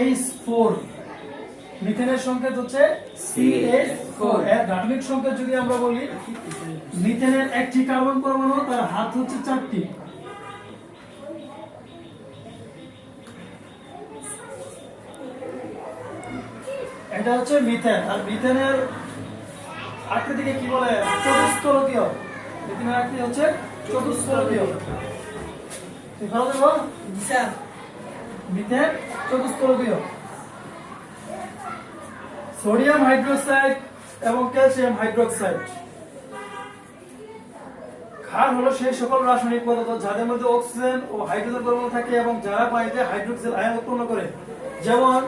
H মিথেনের সংকেত হচ্ছে সংকেত যদি আমরা বলি, মিথেনের একটি কার্বন পরমাণু, তার হাত হচ্ছে চারটি। এটা হচ্ছে মিথেন। আর মিথেনের আকৃতিকে কি বলে? চতুস্তরকীয় মিথেনের আকৃতি হচ্ছে চতুস্তরকীয় ভালো মিথেন চতুস্তরকীয় সোডিয়াম হাইড্রোক্সাইড এবং ক্যালসিয়াম হাইড্রোক্সাইড। ক্ষার হলো সেই সকল রাসায়নিক পদার্থ যাদের মধ্যে অক্সিজেন ও হাইড্রোজেন পরমাণু থাকে এবং যারা পানিতে হাইড্রোক্সিল আয়ন উৎপন্ন করে। যেমন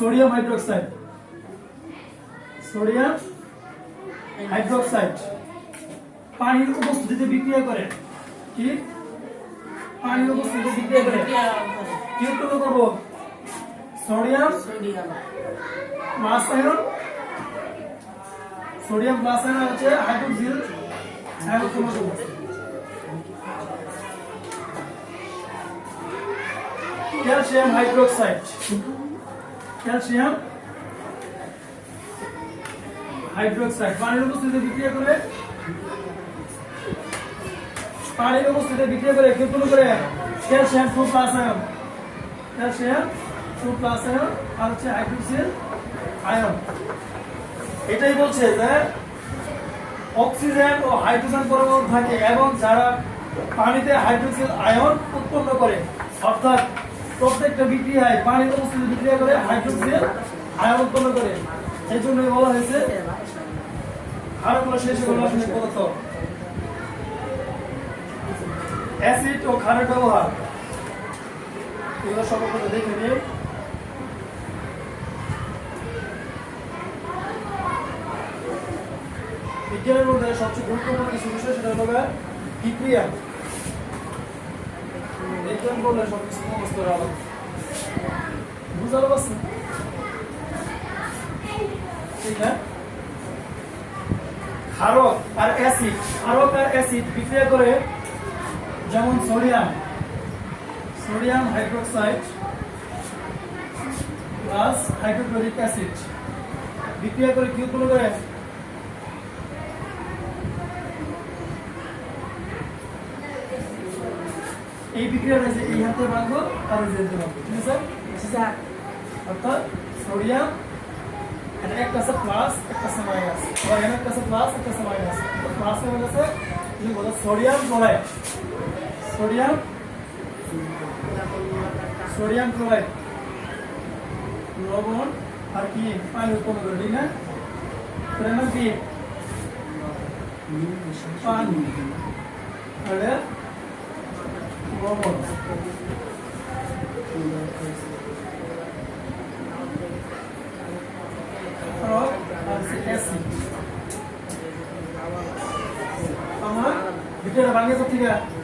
সোডিয়াম হাইড্রোক্সাইড। Sodium hydroxide. পানির উপস্থিতিতে বিক্রিয়া করে। কি? পানির উপস্থিতিতে বিক্রিয়া করে। কি উৎপন্ন করব। Sodium. Sodium. Plus ion sodium plus ion হচ্ছে হাইড্রোক্সিল করব ক্যালসিয়াম হাইড্রোক্সাইড। Calcium hydroxide. পানির উপস্থিতিতে বিক্রিয়া করে। পানির উপস্থিতিতে বিক্রিয়া করে কি উৎপন্ন করে ক্যালসিয়াম টু ক্যালসিয়াম টু আর হচ্ছে আয়ন এটাই বলছে যে অক্সিজেন ও হাইড্রোজেন পরমাণু থাকে এবং যারা পানিতে হাইড্রোক্সিল আয়ন উৎপন্ন করে, অর্থাৎ প্রত্যেকটা বিক্রিয়ায় পানির উপস্থিতি বিক্রিয়া করে হাইড্রোক্সিল আয়ন উৎপন্ন করে। এই জন্যই বলা হয়েছে সেই সকল রাসায়নিক পদার্থ অ্যাসিড ও ক্ষারের ব্যবহার। এগুলো সর্বপ্রথম দেখে নিই বিজ্ঞানের মধ্যে সবচেয়ে গুরুত্বপূর্ণ কিছু বিষয় সেটা হলো বিক্রিয়া। বিজ্ঞান বললে সবকিছু মুখস্থ করা হবে বুঝতে পারছেন? ঠিক না? ক্ষারক আর অ্যাসিড, ক্ষারক আর অ্যাসিড বিক্রিয়া করে যেমন sodium sodium hydroxide plus hydrochloric acid বিক্রিয়া করে কি উৎপন্ন করে? এই বিক্রিয়াটা যে এই হাতে ভাঙবো আর এই হাতে ভাঙবো ঠিক আছে? অর্থাৎ সোডিয়াম এটা একটা আছে প্লাস একটা আছে মাইনাস এখানে একটা আছে প্লাস একটা minus plus sodium chloride sodium sodium chloride লবণ আর কি পানি উৎপন্ন করে ঠিক না তার কি পানি আর লবণ আমার ভাঙে তো ঠিক আছে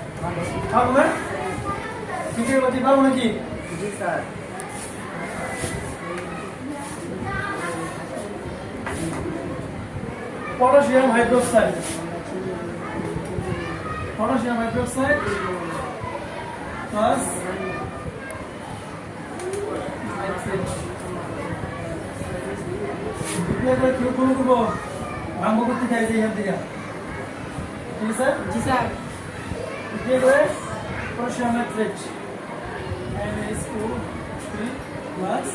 পাবো না বিক্রিয়া করতে পারব নাকি? জি sir. Potassium hydroxide. Potassium hydroxide plus করব ভাঙ্গ করতে চাই যে এখান থেকে? ঠিক আছে? জি স্যার। বিক্রিয়া করে পটাশিয়াম নাইট্রেট NH2 প্লাস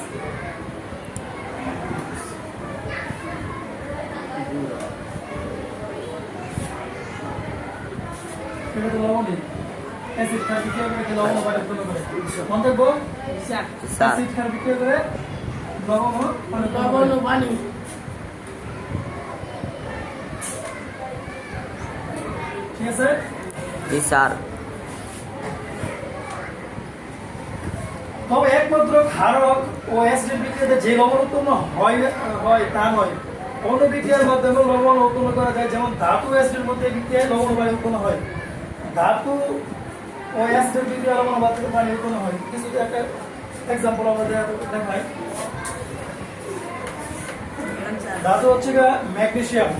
এটা তো লবণই অ্যাসিড খার বিক্রিয়া করে লবণ পানি উৎপন্ন করে স্যার স্যার অ্যাসিড খার বিক্রিয়া করে লবণ লবণ ও পানি ঠিক আছে জি স্যার। তবে একমাত্র ক্ষারক ও অ্যাসিড বিক্রিয়াতে যে লবণ উৎপন্ন হয় হয় তা নয়। অন্য বিক্রিয়ার মাধ্যমে লবণ উৎপন্ন করা যায় যেমন ধাতু অ্যাসিডের মধ্যে বিক্রিয়ায় লবণ পানি উৎপন্ন হয়। ধাতু ও অ্যাসিডের বিক্রিয়া লবণ ও থেকে পানি উৎপন্ন হয়। কিছু একটা এক্সাম্পল আমরা দেখাই। ধাতু হচ্ছে গা magnesium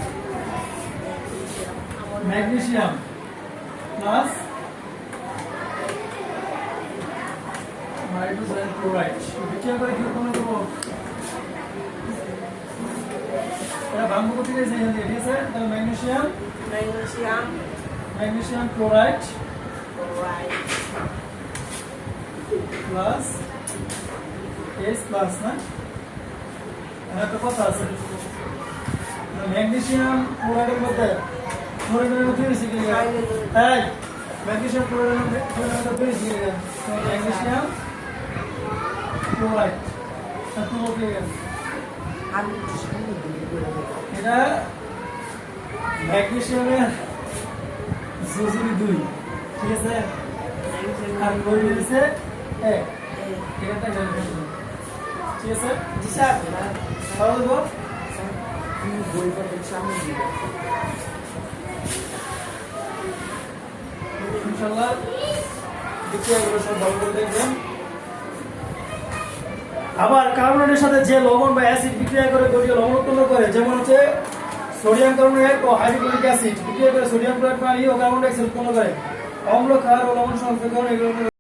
magnesium plus hydrogen chloride বিক্রিয়া করে কি উৎপন্ন করব এটা ভাঙ্গ করতে গেছে এখান থেকে ঠিক আছে? তাহলে magnesium magnesium magnesium chloride chloride plus S plus না একটা কথা আছে। ম্যাগনেসিয়াম ক্লোরাইডের মধ্যে ক্লোরাইডের মধ্যে বেশি কি এই ম্যাগনেসিয়াম মধ্যে ক্লোরাইডের মধ্যে বেশি কি ম্যাগনেসিয়াম ক্লোরাইড আর তুমি কি আমি এটা ম্যাগনেসিয়ামের জুজুরি দুই ঠিক আছে আর ক্লোরিন হচ্ছে এক ঠিক আছে জি স্যার ভালো দেবো বই পড়তে সামনে দিবে ইনশাল্লাহ দেখবেন। আবার কার্বনের সাথে যে লবণ বা অ্যাসিড বিক্রিয়া করে গঠিত লবণ উৎপন্ন করে, যেমন হচ্ছে সোডিয়াম কার্বনেট ও হাইড্রোক্লোরিক অ্যাসিড বিক্রিয়া করে সোডিয়াম ক্লোরাইড পানি ও কার্বন ডাইঅক্সাইড উৎপন্ন করে। অম্ল ক্ষার ও লবণ সংশ্লেষণ এগুলো